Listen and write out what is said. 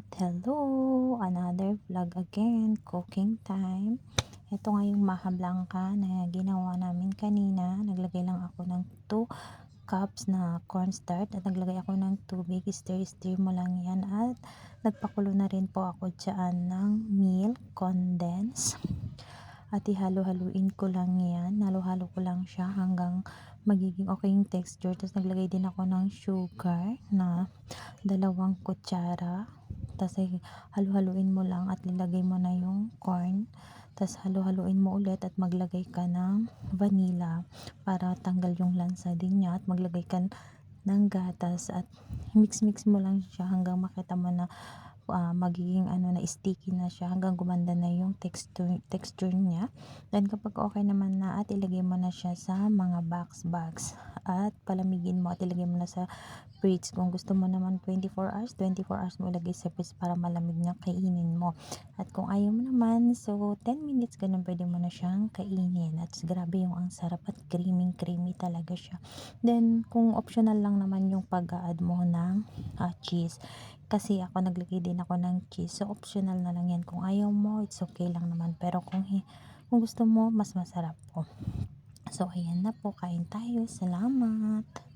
At hello! Another vlog again, cooking time. Ito nga yung maha blanca na ginawa namin kanina. Naglagay lang ako ng 2 cups na cornstarch at naglagay ako ng tubig. Stir-stir mo lang yan at nagpakulo na rin po ako dyan ng milk condense. At ihalo-haluin ko lang yan. Halo-halo ko lang siya hanggang magiging okay yung texture. Tapos naglagay din ako ng sugar na dalawang kutsara tapos ay halu-haluin mo lang at lilagay mo na yung corn. Tapos halu-haluin mo ulit at maglagay ka ng vanilla para tanggal yung lansa din niya at maglagay ka ng gatas at mix-mix mo lang siya hanggang makita mo na uh, magiging ano na sticky na siya hanggang gumanda na yung texture texture niya. Then kapag okay naman na at ilagay mo na siya sa mga box box at palamigin mo at ilagay mo na sa fridge. Kung gusto mo naman 24 hours, 24 hours mo ilagay sa fridge para malamig na kainin mo. At kung ayaw mo naman, so 10 minutes ganun pwede mo na siyang kainin. At grabe yung ang sarap at creamy creamy talaga siya. Then kung optional lang naman yung pag-add mo ng uh, cheese. Kasi ako naglagay din ako ng cheese. So optional na lang yan. Kung ayaw mo, it's okay lang naman. Pero kung, kung gusto mo, mas masarap po. So ayan na po, kain tayo. Salamat!